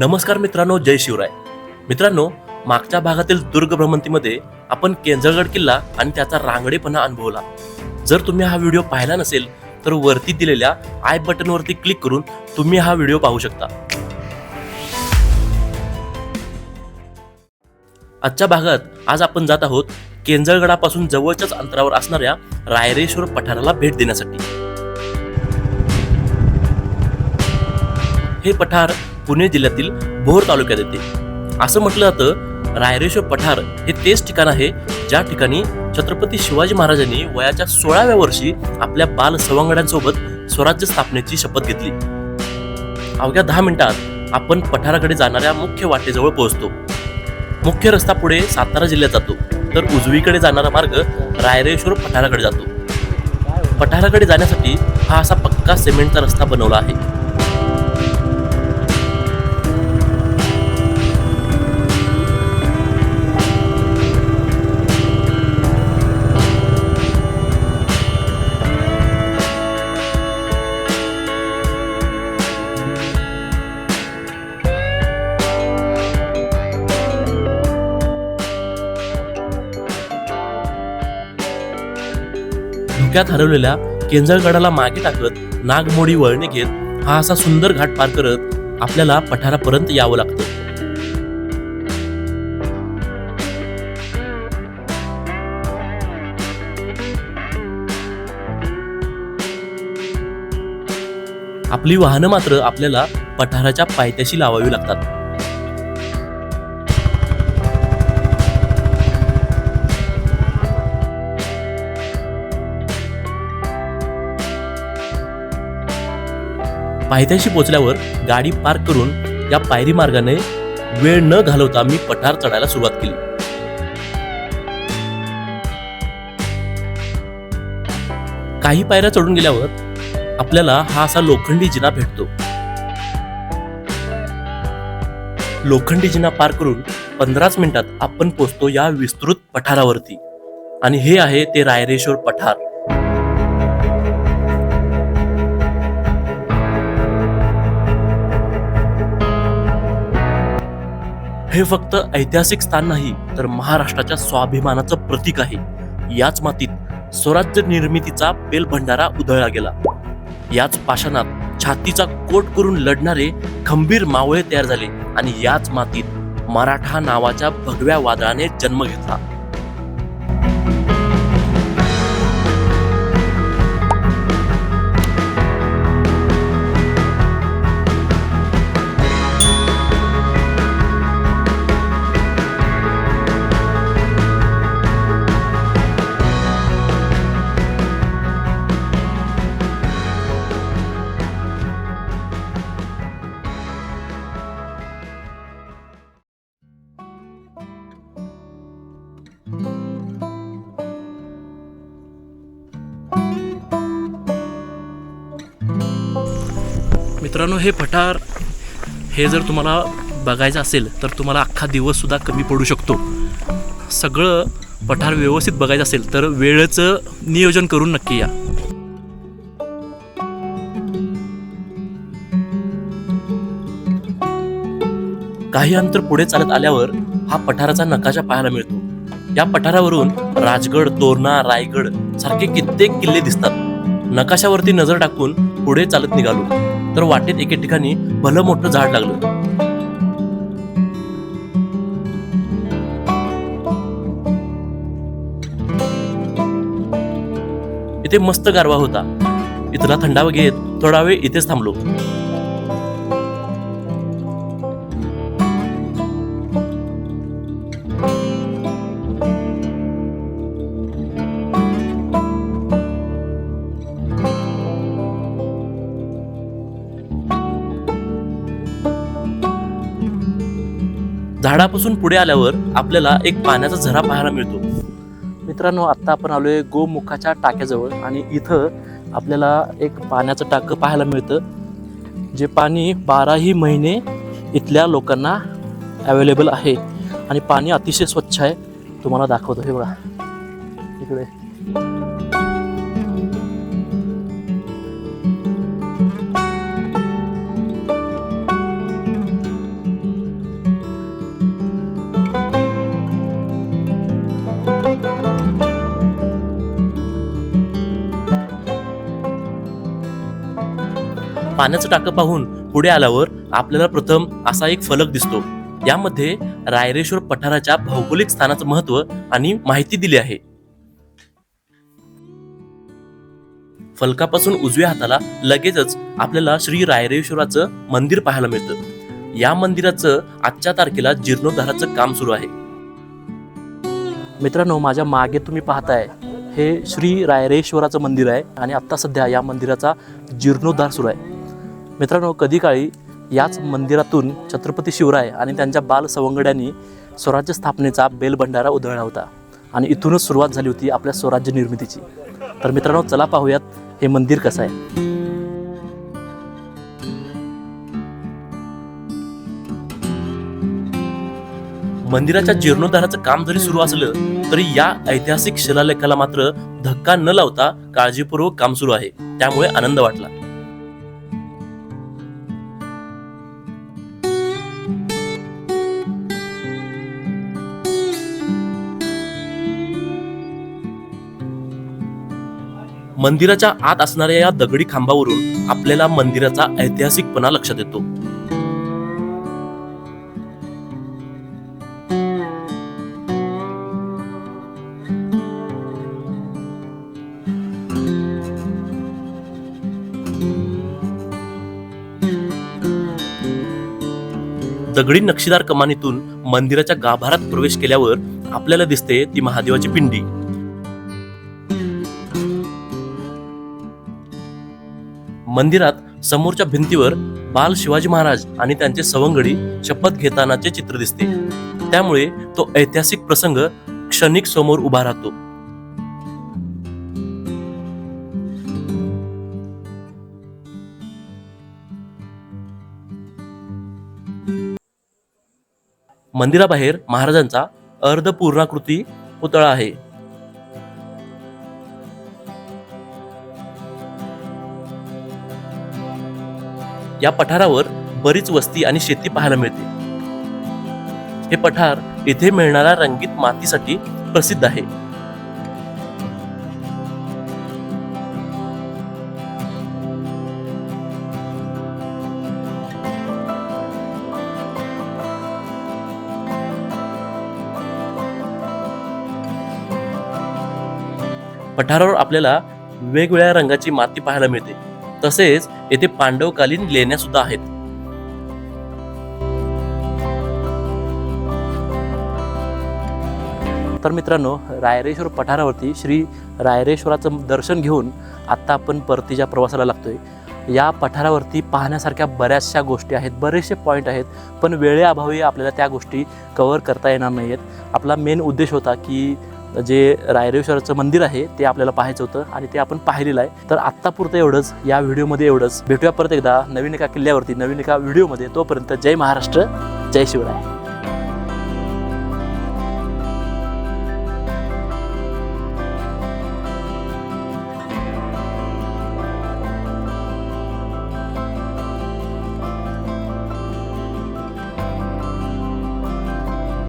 नमस्कार मित्रांनो जय शिवराय. मित्रांनो मागच्या भागातील दुर्ग भ्रमंतीमध्ये आपण केंजळगड किल्ला आणि त्याचा रांगडेपणा अनुभवला. जर तुम्ही हा व्हिडिओ पाहिला नसेल तर वरती दिलेल्या आय बटनवरती क्लिक करून तुम्ही हा व्हिडिओ पाहू शकता. आजच्या भागात आज आपण जात आहोत केंजळगडापासून जवळच्याच अंतरावर असणाऱ्या रायरेश्वर पठाराला भेट देण्यासाठी. हे पठार पुणे जिल्ह्यातील भोर तालुक्यात येते. असं म्हटलं जातं रायरेश्वर पठार हे तेच ठिकाण आहे ज्या ठिकाणी छत्रपती शिवाजी महाराजांनी वयाच्या सोळाव्या वर्षी आपल्या बाल सवंगड्यांसोबत स्वराज्य स्थापनेची शपथ घेतली. अवघ्या दहा मिनिटात आपण पठाराकडे जाणाऱ्या मुख्य वाटेजवळ पोहोचतो. मुख्य रस्ता पुढे सातारा जिल्ह्यात जातो तर उजवीकडे जाणारा मार्ग रायरेश्वर पठाराकडे जातो. पठाराकडे जाण्यासाठी हा असा पक्का सिमेंटचा रस्ता बनवला आहे. धुक्यात हरवलेल्या केंजळगडाला मागे टाकत नागमोडी वळणे घेत हा असा सुंदर घाट पार करत आपल्याला पठारापर्यंत यावं लागतं. आपली वाहनं मात्र आपल्याला पठाराच्या पायथ्याशी लावावी लागतात. पायथ्याशी पोचल्यावर गाडी पार्क करून या पायरी मार्गाने वेळ न घालवता मी पठार चढायला सुरुवात केली. काही पायऱ्या चढून गेल्यावर आपल्याला हा असा लोखंडी जिना भेटतो. लोखंडी जिना पार करून पंधराच मिनिटात आपण पोचतो या विस्तृत पठारावरती. आणि हे आहे ते रायरेश्वर पठार. हे फक्त ऐतिहासिक स्थान नाही तर महाराष्ट्राच्या स्वाभिमानाचं प्रतीक आहे. याच मातीत स्वराज्य निर्मितीचा बेलभंडारा उधळला गेला. याच पाषाणात छातीचा कोट करून लढणारे खंबीर मावळे तयार झाले आणि याच मातीत मराठा नावाच्या भगव्या वादळाने जन्म घेतला. मित्रांनो हे पठार हे जर तुम्हाला बघायचं असेल तर तुम्हाला अख्खा दिवस सुद्धा कमी पडू शकतो. सगळं पठार व्यवस्थित बघायचं असेल तर वेळेचं नियोजन करून नक्की या. काही अंतर पुढे चालत आल्यावर हा पठाराचा नकाशा पाहायला मिळतो. या पठारावरून राजगड तोरणा रायगड सारखे कित्येक किल्ले दिसतात. नकाशावरती नजर टाकून पुढे चालत निघालो. तर वाटेत एके ठिकाणी भलं मोठं झाड लागलं. इथे मस्त गारवा होता. इथला थंडावा घेत थोडा वेळ इथेच थांबलो. झाडापासून पुढे आल्यावर आपल्याला एक पाण्याचा झरा पाहायला मिळतो. मित्रांनो आत्ता आपण आलोय गोमुखाच्या टाक्याजवळ आणि इथं आपल्याला एक पाण्याचं टाकं पाहायला मिळतं जे पाणी बाराही महिने इथल्या लोकांना अवेलेबल आहे आणि पाणी अतिशय स्वच्छ आहे. तुम्हाला दाखवतो हे बघा. इकडे. पाण्याचं टाकं पाहून पुढे आल्यावर आपल्याला प्रथम असा एक फलक दिसतो. यामध्ये रायरेश्वर पठाराच्या भौगोलिक स्थानाचं महत्त्व आणि माहिती दिली आहे. फलकापासून उजव्या हाताला लगेचच आपल्याला श्री रायरेश्वराचं मंदिर पाहायला मिळतं. या मंदिराचं आजच्या तारखेला जीर्णोद्धाराचं काम सुरू आहे. मित्रांनो माझ्या मागे तुम्ही पाहताय हे श्री रायरेश्वराचं मंदिर आहे आणि आत्ता सध्या या मंदिराचा जीर्णोद्धार सुरू आहे. मित्रांनो कधी काळी याच मंदिरातून छत्रपती शिवराय आणि त्यांच्या बाल सवंगड्यांनी स्वराज्य स्थापनेचा बेलबंडारा उधळला होता आणि इथूनच सुरुवात झाली होती आपल्या स्वराज्य निर्मितीची. तर मित्रांनो चला पाहूयात हे मंदिर कसं आहे. मंदिराच्या जीर्णोद्धाराचं काम जरी सुरू असलं तरी या ऐतिहासिक शिलालेखाला मात्र धक्का न लावता काळजीपूर्वक काम सुरू आहे. त्यामुळे आनंद वाटला. मंदिराच्या आत असणाऱ्या या दगडी खांबावरून आपल्याला मंदिराचा ऐतिहासिकपणा लक्षात येतो. दगडी नक्षीदार कमानीतून मंदिराच्या गाभारात प्रवेश केल्यावर आपल्याला दिसते ती महादेवाची पिंडी. मंदिरात समोरच्या भिंतीवर बाल शिवाजी महाराज आणि त्यांचे सवंगडी शपथ घेतानाचे चित्र दिसते. त्यामुळे तो ऐतिहासिक प्रसंग क्षणिक समोर उभा राहतो. मंदिराबाहेर महाराजांचा अर्धपूर्णाकृती पुतळा आहे. या पठारावर बरीच वस्ती आणि शेती पाहायला मिळते. हे पठार इथे मिळणाऱ्या रंगीत मातीसाठी प्रसिद्ध आहे. पठारावर आपल्याला वेगवेगळ्या रंगाची माती पाहायला मिळते. तसेच येथे पांडवकालीन लेण्या सुद्धा आहेत. तर मित्रांनो रायरेश्वर पठारावरती श्री रायरेश्वराचं दर्शन घेऊन आत्ता आपण परतीच्या प्रवासाला लागतोय. या पठारावरती पाहण्यासारख्या बऱ्याचशा गोष्टी आहेत बरेचसे पॉईंट आहेत पण वेळेअभावी आपल्याला त्या गोष्टी कवर करता येणार नाही आहेत आपला मेन उद्देश होता की जे रायरेश्वराचं मंदिर आहे ते आपल्याला पाहायचं होतं आणि ते आपण पाहिलेलं आहे. तर आत्तापुरतं एवढंच. या व्हिडिओमध्ये एवढंच. भेटूया परत एकदा नवीन एका किल्ल्यावरती नवीन एका व्हिडिओमध्ये. तोपर्यंत जय महाराष्ट्र जय शिवराय.